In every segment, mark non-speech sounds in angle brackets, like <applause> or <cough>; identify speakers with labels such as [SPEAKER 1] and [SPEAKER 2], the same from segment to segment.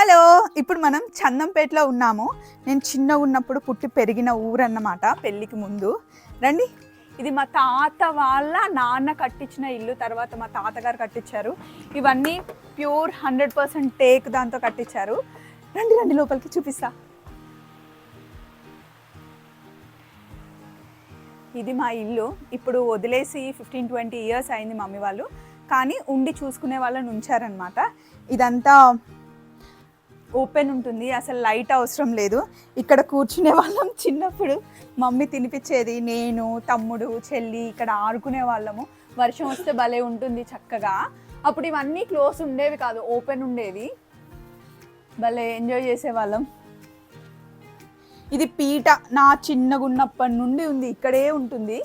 [SPEAKER 1] Hello ఇప్పుడు మనం చందంపేటలో ఉన్నాము. నేను చిన్న ఉన్నప్పుడు పుట్టి పెరిగిన ఊరు అన్నమాట పెళ్ళికి ముందు. రండి. ఇది మా తాత వాళ్ళ నాన్న కట్టించిన ఇల్లు తర్వాత మా తాతగారు కట్టించారు. ఇవన్నీ ప్యూర్ హండ్రెడ్ పర్సెంట్ టేక్ దాంతో కట్టించారు. రండి రండి లోపలికి చూపిస్తా. ఇది మా ఇల్లు. ఇప్పుడు వదిలేసి ఫిఫ్టీన్ ట్వంటీ ఇయర్స్ అయింది మమ్మీ వాళ్ళు. కానీ ఉండి చూసుకునే వాళ్ళని ఉంచారనమాట ఇదంతా ఓపెన్ ఉంటుంది అసలు లైట్ అవసరం లేదు. ఇక్కడ కూర్చునే వాళ్ళం చిన్నప్పుడు. మమ్మీ తినిపించేది నేను తమ్ముడు చెల్లి ఇక్కడ ఆడుకునే వాళ్ళము. వర్షం వస్తే భలే ఉంటుంది చక్కగా. అప్పుడు ఇవన్నీ క్లోజ్ ఉండేవి కాదు ఓపెన్ ఉండేవి. భలే ఎంజాయ్ చేసేవాళ్ళం. ఇది పీట నా చిన్నగా ఉన్నప్పటి నుండి ఉంది ఇక్కడే ఉంటుంది.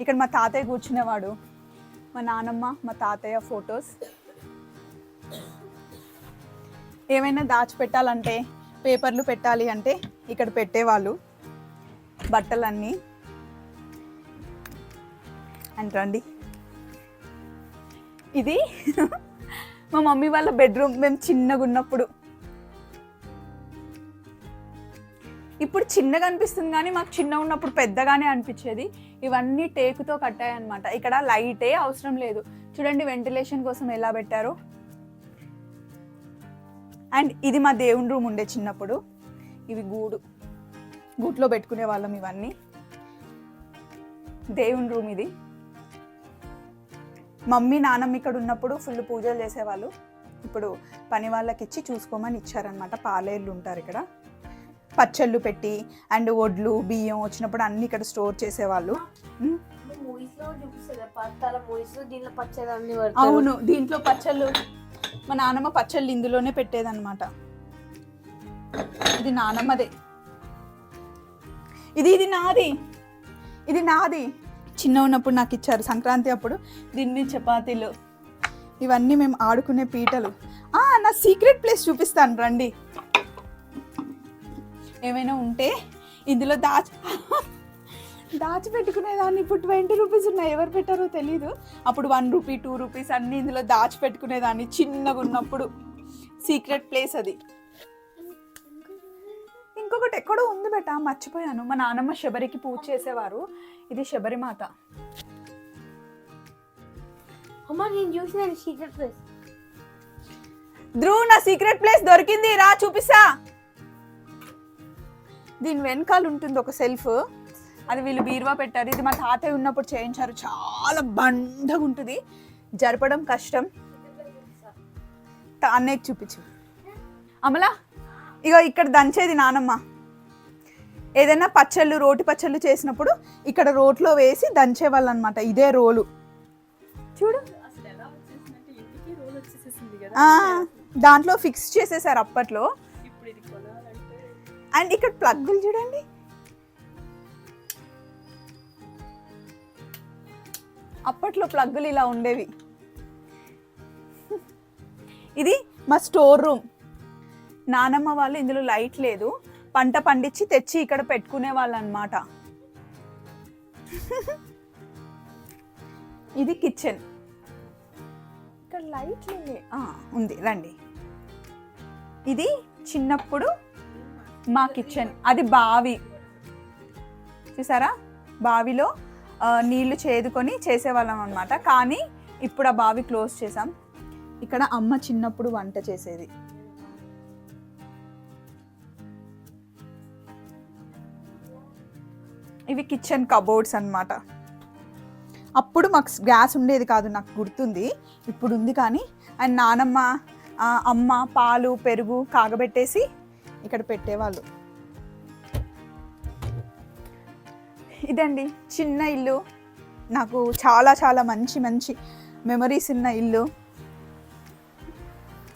[SPEAKER 1] ఇక్కడ మా తాతయ్య కూర్చునేవాడు. మా నానమ్మ మా తాతయ్య ఫొటోస్. ఏమైనా దాచిపెట్టాలంటే పేపర్లు పెట్టాలి అంటే ఇక్కడ పెట్టేవాళ్ళు. బట్టలన్నీ. అంటండి ఇది మా మమ్మీ వాళ్ళ బెడ్రూమ్. మేము చిన్నగా ఉన్నప్పుడు. ఇప్పుడు చిన్నగా అనిపిస్తుంది కానీ మాకు చిన్న ఉన్నప్పుడు పెద్దగానే అనిపించేది. ఇవన్నీ టేకుతో కట్టాయి అనమాట ఇక్కడ లైటే అవసరం లేదు. చూడండి వెంటిలేషన్ కోసం ఎలా పెట్టారో. అండ్ ఇది మా దేవుని రూమ్ ఉండే చిన్నప్పుడు. ఇవి గూడు. గూట్లో పెట్టుకునే వాళ్ళం ఇవన్నీ. దేవుని రూమ్ ఇది. మమ్మీ నాన్నమ్మ ఇక్కడ ఉన్నప్పుడు ఫుల్ పూజలు చేసేవాళ్ళు. ఇప్పుడు పని వాళ్ళకి ఇచ్చి చూసుకోమని ఇచ్చారనమాట పాలేళ్ళు ఉంటారు ఇక్కడ. పచ్చళ్ళు పెట్టి అండ్ వడ్లు బియ్యం వచ్చినప్పుడు అన్ని ఇక్కడ స్టోర్ చేసేవాళ్ళు. అవును దీంట్లో పచ్చళ్ళు. మా నానమ్మ పచ్చళ్ళు ఇందులోనే పెట్టేదన్నమాట. ఇది నానమ్మదే. ఇది ఇది నాది. ఇది నాది. చిన్న ఉన్నప్పుడు నాకు ఇచ్చారు సంక్రాంతి అప్పుడు. దీన్ని చపాతీలు. ఇవన్నీ మేము ఆడుకునే పీటలు. నా సీక్రెట్ ప్లేస్ చూపిస్తాను రండి. ఏమైనా ఉంటే ఇందులో దాచి <laughs> దాచిపెట్టుకునేదాన్ని. ఇప్పుడు ట్వంటీ రూపీస్ ఉన్నాయి. ఎవరు పెట్టారో తెలీదు. అప్పుడు వన్ రూపీ టూ రూపీస్ అన్ని ఇందులో దాచిపెట్టుకునేదాన్ని. చిన్నగా ఉన్నప్పుడు. సీక్రెట్ ప్లేస్ అది. ఇంకొకటి ఎక్కడో ఉంది బెట. మర్చిపోయాను. మా నాన్నమ్మ శబరికి పూజ చేసేవారు. ఇది శబరిమాత.
[SPEAKER 2] అమ్మ నేను చూసిన సీక్రెట్ ప్లేస్.
[SPEAKER 1] ధ్రువ్ నా సీక్రెట్ ప్లేస్ దొరికింది. రా చూపిస్తా. దీని వెనకాల ఉంటుంది ఒక సెల్ఫ్. అది వీళ్ళు బీరువా పెట్టారు. ఇది మా తాతయ్య ఉన్నప్పుడు చేయించారు. చాలా బండగా ఉంటుంది. జరపడం కష్టం. అన్నయ్యకి చూపించు. అమలా ఇగో ఇక్కడ దంచేది నానమ్మ. ఏదైనా పచ్చళ్ళు రోటి పచ్చళ్ళు చేసినప్పుడు ఇక్కడ రోట్లో వేసి దంచేవాళ్ళు అనమాట ఇదే రోలు. చూడు. దాంట్లో ఫిక్స్ చేసేసారు అప్పట్లో. అండ్ ఇక్కడ ప్లగ్గులు చూడండి. అప్పట్లో ప్లగ్గులు ఇలా ఉండేవి. ఇది మా స్టోర్ రూమ్. నానమ్మ వాళ్ళు ఇందులో లైట్ లేదు. పంట పండించి తెచ్చి ఇక్కడ పెట్టుకునే వాళ్ళు అనమాట ఇది కిచెన్. ఇక్కడ లైట్ ఉంది. రండి. ఇది చిన్నప్పుడు మా కిచెన్. అది బావి. చూసారా? బావిలో నీళ్ళు చేదుకొని చేసేవాళ్ళం అనమాట కానీ ఇప్పుడు ఆ బావి క్లోజ్ చేసాం ఇక్కడ అమ్మ చిన్నప్పుడు వంట చేసేది. ఇవి కిచెన్ కబోర్డ్స్ అన్నమాట. అప్పుడు మాకు గ్యాస్ ఉండేది కాదు నాకు గుర్తుంది. ఇప్పుడు ఉంది కానీ అండ్ నానమ్మ అమ్మ పాలు పెరుగు కాగబెట్టేసి ఇక్కడ పెట్టేవాళ్ళు. ఇదండి చిన్న ఇల్లు. నాకు చాలా చాలా మంచి మంచి మెమరీస్ ఉన్న ఇల్లు.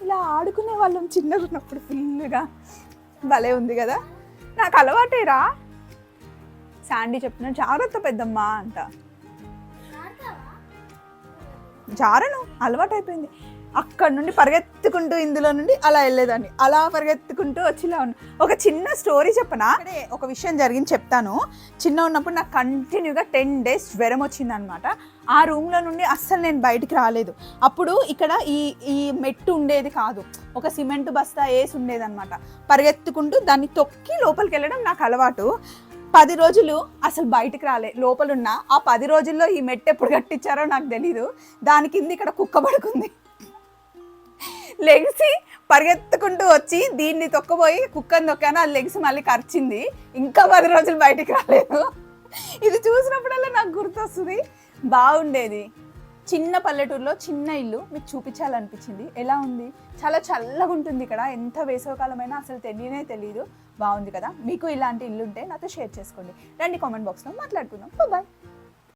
[SPEAKER 1] ఇలా ఆడుకునే వాళ్ళం చిన్నగా ఉన్నప్పుడు ఫుల్గా భలే ఉంది కదా? నాకు అలవాటేరా శాండీ చెప్తున్నా జాగ్రత్త పెద్దమ్మ అంట. జారను అలవాటైపోయింది. అక్కడ నుండి పరిగెత్తుకుంటూ ఇందులో నుండి అలా వెళ్ళేదాన్ని. అలా పరిగెత్తుకుంటూ వచ్చి ఇలా ఉన్నా. ఒక చిన్న స్టోరీ చెప్పనా? అక్కడే ఒక విషయం జరిగింది చెప్తాను. చిన్న ఉన్నప్పుడు నాకు కంటిన్యూగా టెన్ డేస్ జ్వరం వచ్చిందనమాట. ఆ రూమ్లో నుండి అస్సలు నేను బయటికి రాలేదు. అప్పుడు ఇక్కడ ఈ ఈ మెట్టు ఉండేది కాదు. ఒక సిమెంట్ బస్తా వేసి ఉండేదన్నమాట పరిగెత్తుకుంటూ దాన్ని తొక్కి లోపలికి వెళ్ళడం నాకు అలవాటు. పది రోజులు అసలు బయటికి రాలే. లోపలున్న ఆ పది రోజుల్లో ఈ మెట్టు ఎప్పుడు కట్టించారో నాకు తెలీదు. దాని కింద ఇక్కడ కుక్క పడుకుంది. లెగిసి పరిగెత్తుకుంటూ వచ్చి దీన్ని తొక్కబోయి కుక్కని తొక్కాను అది లెగిసి మళ్ళీ కరిచింది. ఇంకా పది రోజులు బయటికి రాలేదు. ఇది చూసినప్పుడల్లా నాకు గుర్తొస్తుంది. బాగుండేది. చిన్న పల్లెటూరులో చిన్న ఇల్లు మీకు చూపించాలనిపించింది. ఎలా ఉంది? చాలా చల్లగా ఉంటుంది ఇక్కడ. ఎంత వేసవకాలమైనా అసలు తెలియనే తెలియదు బాగుంది కదా? మీకు ఇలాంటి ఇల్లు ఉంటే నాతో షేర్ చేసుకోండి. రండి కామెంట్ బాక్స్లో మాట్లాడుకుందాం. బాయ్